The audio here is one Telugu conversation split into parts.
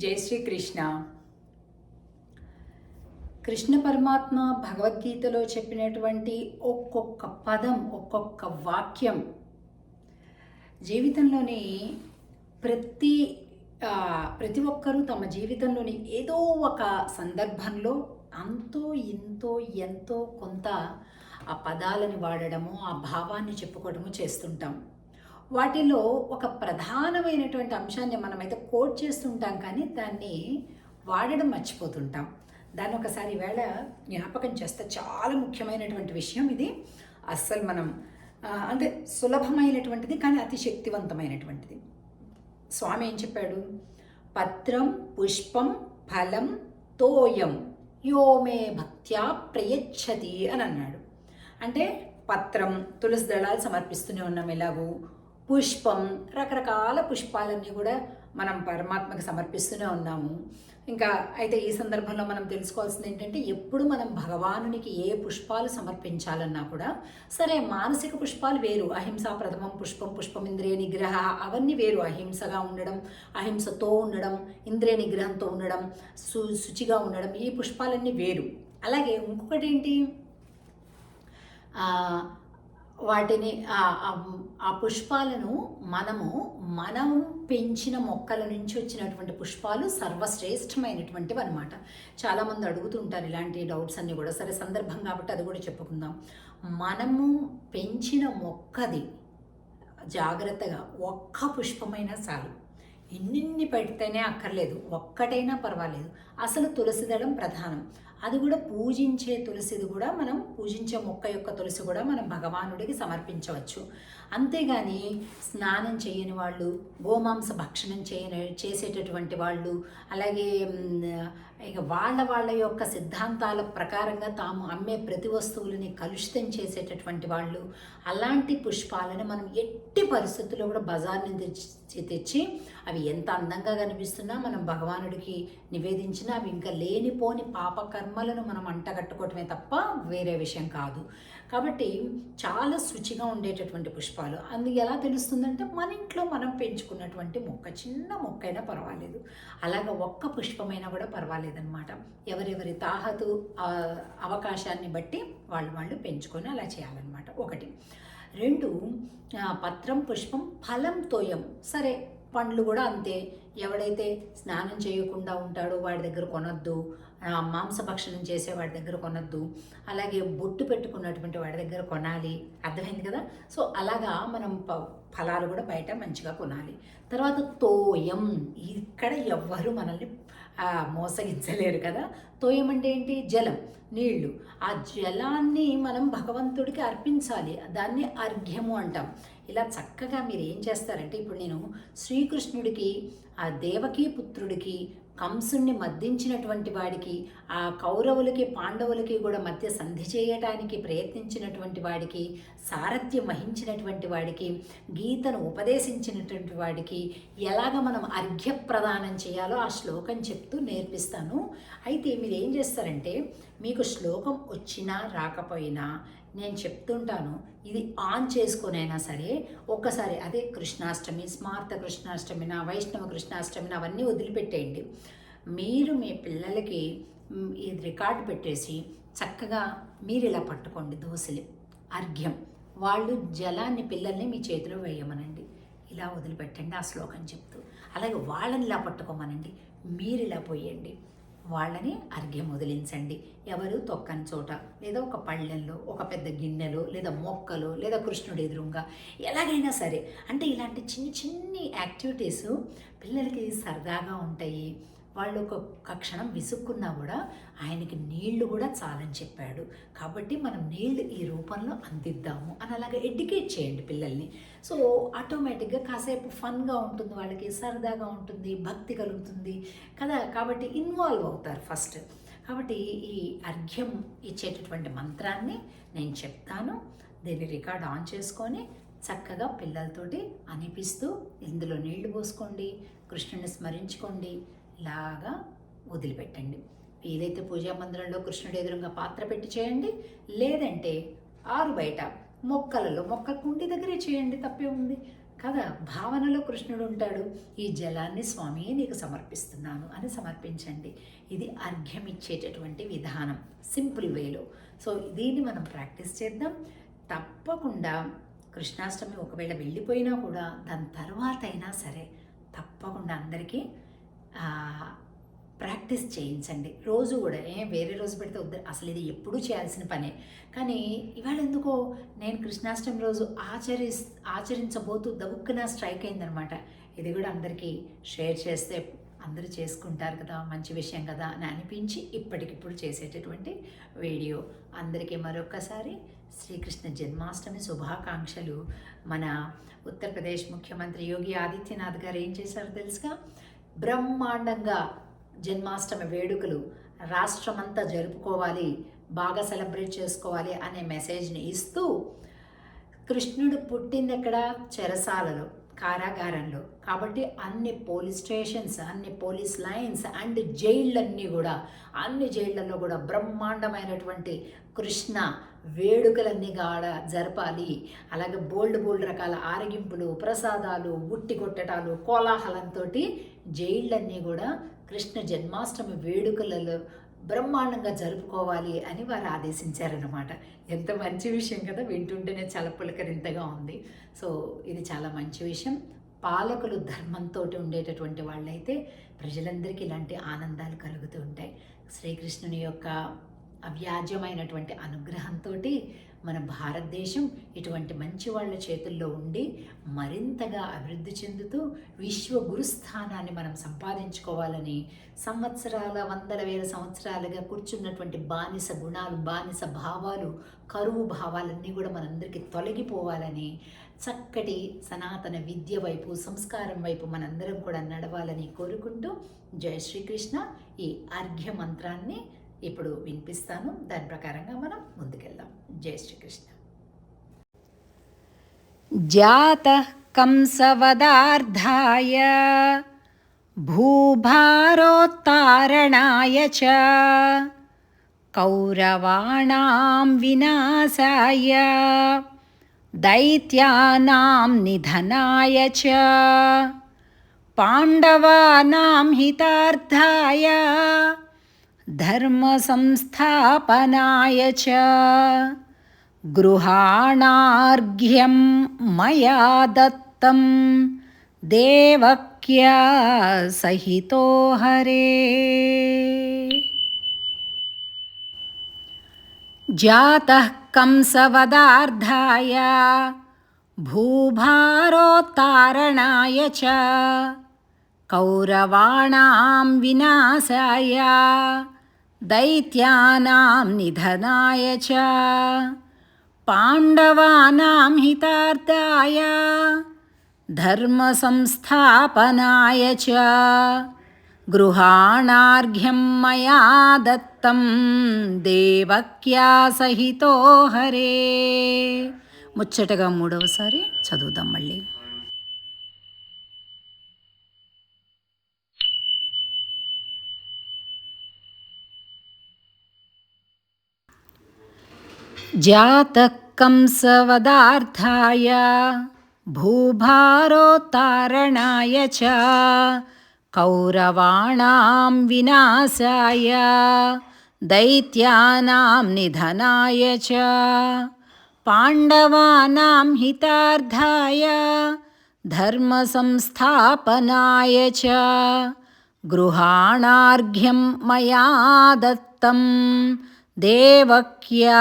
జై శ్రీకృష్ణ. కృష్ణ పరమాత్మ భగవద్గీతలో చెప్పినటువంటి ఒక్కొక్క పదం ఒక్కొక్క వాక్యం జీవితంలోని ప్రతి ప్రతి ఒక్కరూ తమ జీవితంలోని ఏదో ఒక సందర్భంలో అంతో ఇంతో ఎంతో కొంత ఆ పదాలని వాడడము ఆ భావాన్ని చెప్పుకోవడము చేస్తుంటాం. వాటిలో ఒక ప్రధానమైనటువంటి అంశాన్ని మనమైతే కోట్ చేస్తుంటాం కానీ దాన్ని వాడడం మర్చిపోతుంటాం. దాన్ని ఒకసారి వేళ జ్ఞాపకం చేస్తే చాలా ముఖ్యమైనటువంటి విషయం ఇది. అస్సలు మనం అంటే సులభమైనటువంటిది కానీ అతి శక్తివంతమైనటువంటిది స్వామి ఏం చెప్పాడు? పత్రం పుష్పం ఫలం తోయం యోమే భక్త్యా ప్రయచ్చతి అని అన్నాడు. అంటే పత్రం తులసి దళాలు సమర్పిస్తూనే ఉన్నాం ఎలాగూ? పుష్పం రకరకాల పుష్పాలన్నీ కూడా మనం పరమాత్మకి సమర్పిస్తూనే ఉన్నాము. ఇంకా అయితే ఈ సందర్భంలో మనం తెలుసుకోవాల్సింది ఏంటంటే ఎప్పుడు మనం భగవానునికి ఏ పుష్పాలు సమర్పించాలన్నా కూడా సరే మానసిక పుష్పాలు వేరు. అహింస ప్రథమం పుష్పం పుష్పం ఇంద్రియ నిగ్రహ అవన్నీ వేరు. అహింసగా ఉండడం అహింసతో ఉండడం ఇంద్రియ నిగ్రహంతో ఉండడం సు శుచిగా ఉండడం ఈ పుష్పాలన్నీ వేరు. అలాగే ఇంకొకటి ఏంటి? వాటిని ఆ- పుష్పాలను మనము మనం పెంచిన మొక్కల నుంచి వచ్చినటువంటి పుష్పాలు సర్వశ్రేష్టమైనటువంటివి అనమాట చాలామంది అడుగుతుంటారు ఇలాంటి డౌట్స్ అన్నీ కూడా. సరే సందర్భం కాబట్టి అది కూడా చెప్పుకుందాం. మనము పెంచిన మొక్కది జాగ్రత్తగా ఒక్క పుష్పమైనా చాలు. ఎన్నిన్ని పెడితేనే అక్కర్లేదు. ఒక్కటైనా పర్వాలేదు. అసలు తులసి దళం ప్రధానం. అది కూడా పూజించే తులసిది కూడా మనం పూజించే మొక్క యొక్క తులసి కూడా మనం భగవానుడికి సమర్పించవచ్చు. అంతేగాని స్నానం చేయని వాళ్ళు గోమాంస భక్షణం చేయని చేసేటటువంటి వాళ్ళు అలాగే ఇక వాళ్ళ వాళ్ళ యొక్క సిద్ధాంతాల ప్రకారంగా తాము అమ్మే ప్రతి వస్తువులని కలుషితం చేసేటటువంటి వాళ్ళు అలాంటి పుష్పాలను మనం ఎట్టి పరిస్థితుల్లో కూడా బజార్ నుంచి తెచ్చి తెచ్చి అవి ఎంత అందంగా కనిపిస్తున్నా మనం భగవానుడికి నివేదించినా అవి ఇంకా లేనిపోని పాపకర్మ కర్మలను మనం అంటగట్టుకోవటమే తప్ప వేరే విషయం కాదు. కాబట్టి చాలా శుచిగా ఉండేటటువంటి పుష్పాలు. అందుకు ఎలా తెలుస్తుందంటే మన ఇంట్లో మనం పెంచుకున్నటువంటి మొక్క చిన్న మొక్క అయినా పర్వాలేదు. అలాగ ఒక్క పుష్పమైనా కూడా పర్వాలేదన్నమాట. ఎవరెవరి తాహతు అవకాశాన్ని బట్టి వాళ్ళు వాళ్ళు పెంచుకొని అలా చేయాలన్నమాట. ఒకటి. రెండు పత్రం పుష్పం ఫలం తోయం. సరే పండ్లు కూడా అంతే. ఎవడైతే స్నానం చేయకుండా ఉంటాడో వాడి దగ్గర కొనొద్దు. మాంసభక్షణం చేసే వాడి దగ్గర కొనద్దు. అలాగే బొట్టు పెట్టుకున్నటువంటి వాడి దగ్గర కొనాలి. అర్థమైంది కదా? సో అలాగా మనం ప- ఫలాలు కూడా బయట మంచిగా కొనాలి. తర్వాత తోయం. ఇక్కడ ఎవ్వరు మనల్ని మోసగించలేరు కదా? తోయం అంటే ఏంటి? జలం నీళ్ళు. ఆ జలాన్ని మనం భగవంతుడికి అర్పించాలి. దాన్ని అర్ఘ్యము అంటాం. ఇలా చక్కగా మీరు ఏం చేస్తారంటే ఇప్పుడు నేను శ్రీకృష్ణుడికి ఆ దేవకీ పుత్రుడికి కంసుణ్ణి మద్దించినటువంటి వాడికి ఆ కౌరవులకి పాండవులకి కూడా మధ్య సంధి చేయటానికి ప్రయత్నించినటువంటి వాడికి సారథ్యం వహించినటువంటి వాడికి గీతను ఉపదేశించినటువంటి వాడికి ఎలాగ మనం అర్ఘ్య ప్రదానం చేయాలో ఆ శ్లోకం చెప్తూ నేర్పిస్తాను. అయితే మీరు ఏం చేస్తారంటే మీకు శ్లోకం వచ్చినా రాకపోయినా నేను చెప్తుంటాను ఇది ఆన్ చేసుకునైనా సరే ఒక్కసారి అదే కృష్ణాష్టమి స్మార్త కృష్ణాష్టమి నా వైష్ణవ కృష్ణాష్టమి అవన్నీ వదిలిపెట్టేయండి. మీరు మీ పిల్లలకి ఇది రికార్డు పెట్టేసి చక్కగా మీరు ఇలా పట్టుకోండి దోశలు. అర్ఘ్యం. వాళ్ళు జలాన్ని పిల్లల్ని మీ చేతిలో వేయమనండి. ఇలా వదిలిపెట్టండి ఆ శ్లోకం చెప్తూ. అలాగే వాళ్ళని ఇలా పట్టుకోమనండి. మీరు ఇలా పోయండి. వాళ్ళని అర్ఘ్యం వదిలించండి ఎవరు తొక్కని చోట లేదా ఒక పళ్ళెంలో ఒక పెద్ద గిన్నెలో లేదా మొక్కలో లేదా కృష్ణుడి ఎదురుగా ఎలాగైనా సరే అంటే ఇలాంటి చిన్ని చిన్ని యాక్టివిటీస్ పిల్లలకి సరదాగా ఉంటాయి. వాళ్ళు ఒక క్షణం విసుక్కున్నా కూడా ఆయనకి నీళ్ళు కూడా చాలని చెప్పాడు. కాబట్టి మనం నీళ్ళు ఈ రూపంలో అందిద్దాము అని అలాగే ఎడ్యుకేట్ చేయండి పిల్లల్ని. సో ఆటోమేటిక్గా కాసేపు ఫన్గా ఉంటుంది వాళ్ళకి సరదాగా ఉంటుంది భక్తి కలుగుతుంది కదా? కాబట్టి ఇన్వాల్వ్ అవుతారు ఫస్ట్. కాబట్టి ఈ అర్ఘ్యం ఇచ్చేటటువంటి మంత్రాన్ని నేను చెప్తాను. దీన్ని రికార్డ్ ఆన్ చేసుకొని చక్కగా పిల్లలతోటి అనిపిస్తూ ఇందులో నీళ్ళు పోసుకోండి కృష్ణుని స్మరించుకోండి లాగా వదిలిపెట్టండి. ఏదైతే పూజా మందిరంలో కృష్ణుడు ఎదురుగా పాత్ర పెట్టి చేయండి లేదంటే ఆరు బయట మొక్కలలో మొక్క కుండి దగ్గరే చేయండి తప్పే ఉంది. కదా భావనలో కృష్ణుడు ఉంటాడు ఈ జలాన్ని స్వామి నీకు సమర్పిస్తున్నాను అని సమర్పించండి. ఇది అర్ఘ్యం ఇచ్చేటటువంటి విధానం సింపుల్ వేలో. సో దీన్ని మనం ప్రాక్టీస్ చేద్దాం. తప్పకుండా కృష్ణాష్టమి ఒకవేళ వెళ్ళిపోయినా కూడా దాని తర్వాత అయినా సరే తప్పకుండా అందరికీ ప్రాక్టీస్ చేయించండి. రోజు కూడా ఏం వేరే రోజు పెడితే వద్దు. అసలు ఇది ఎప్పుడూ చేయాల్సిన పనే. కానీ ఇవాళ ఎందుకో నేను కృష్ణాష్టమి రోజు ఆచరి ఆచరించబోతూ దవుక్కున స్ట్రైక్ అయిందనమాట. ఇది కూడా అందరికీ షేర్ చేస్తే అందరూ చేసుకుంటారు కదా మంచి విషయం కదా అని అనిపించి ఇప్పటికిప్పుడు చేసేటటువంటి వీడియో. అందరికీ మరొకసారి శ్రీకృష్ణ జన్మాష్టమి శుభాకాంక్షలు. మన ఉత్తరప్రదేశ్ ముఖ్యమంత్రి యోగి ఆదిత్యనాథ్ గారు ఏం చేశారో తెలుసుగా? బ్రహ్మాండంగా జన్మాష్టమి వేడుకలు రాష్ట్రమంతా జరుపుకోవాలి బాగా సెలబ్రేట్ చేసుకోవాలి అనే మెసేజ్ని ఇస్తూ కృష్ణుడు పుట్టింది ఎక్కడ చెరసాలలో కారాగారంలో. కాబట్టి అన్ని పోలీస్ స్టేషన్స్ అన్ని పోలీస్ లైన్స్ అండ్ జైళ్ళన్నీ కూడా అన్ని జైళ్ళల్లో కూడా బ్రహ్మాండమైనటువంటి కృష్ణ వేడుకలన్నీ గాడ జరపాలి. అలాగే బోల్డ్ బోల్డ్ రకాల ఆరగింపులు ప్రసాదాలు ఉట్టి కొట్టడాలు కోలాహలంతో జైళ్ళన్నీ కూడా కృష్ణ జన్మాష్టమి వేడుకలలో బ్రహ్మాండంగా జరుపుకోవాలి అని వారు ఆదేశించారనమాట ఎంత మంచి విషయం కదా వింటుంటేనే చాలా పులకరింతగా ఉంది. సో ఇది చాలా మంచి విషయం. పాలకులు ధర్మంతో ఉండేటటువంటి వాళ్ళైతే ప్రజలందరికీ ఇలాంటి ఆనందాలు కలుగుతూ ఉంటాయి. శ్రీకృష్ణుని యొక్క అవ్యాజ్యమైనటువంటి అనుగ్రహంతో మన భారతదేశం ఇటువంటి మంచి వాళ్ళ చేతుల్లో ఉండి మరింతగా అభివృద్ధి చెందుతూ విశ్వ గురుస్థానాన్ని మనం సంపాదించుకోవాలని సంవత్సరాల వందల వేల సంవత్సరాలుగా కూర్చున్నటువంటి బానిస గుణాలు బానిస భావాలు కరువు భావాలన్నీ కూడా మనందరికీ తొలగిపోవాలని చక్కటి సనాతన విద్య వైపు సంస్కారం వైపు మనందరం కూడా నడవాలని కోరుకుంటూ జయ శ్రీకృష్ణ ఈ అర్ఘ్య మంత్రాన్ని ఇప్పుడు వినిపిస్తాను దాని ప్రకారంగా మనం ముందుకెళ్దాం జై శ్రీకృష్ణ జాత కంసవదార్థాయ భూభారోత్తారణాయ చ కౌరవాణాం వినాశాయ दैत्यानां निधनाय च पाण्डवानां हितार्थाय धर्मसंस्थापनाय च गृहाणार्घ्यं मया दत्तं देवक्या सहितो हरे। जातः कंसवदार्धाय भूभारोत्तारणाय च कौरवाणां विनाशाय दैत्यानां निधनाय च पाण्डवानां हितार्थाय धर्मसंस्थापनाय च गृहाणार्घ्यं मया दत्तं దేవక్యా సహితో హరే ముచ్చటగా మూడవసారి చదువుదాం మళ్ళీ जातकंसवदार्थाय भूभारोत्तारणाय च कौरवाणां विनाशाय दैत्यानां निधनाय च पाण्डवानां हितार्थाय धर्मसंस्थापनाय च गृहाणार्घ्यं मया दत्तं देवक्या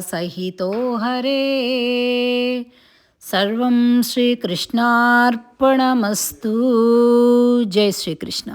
सहितो हरे। सर्वं श्रीकृष्णार्पणमस्तु। जय श्रीकृष्ण।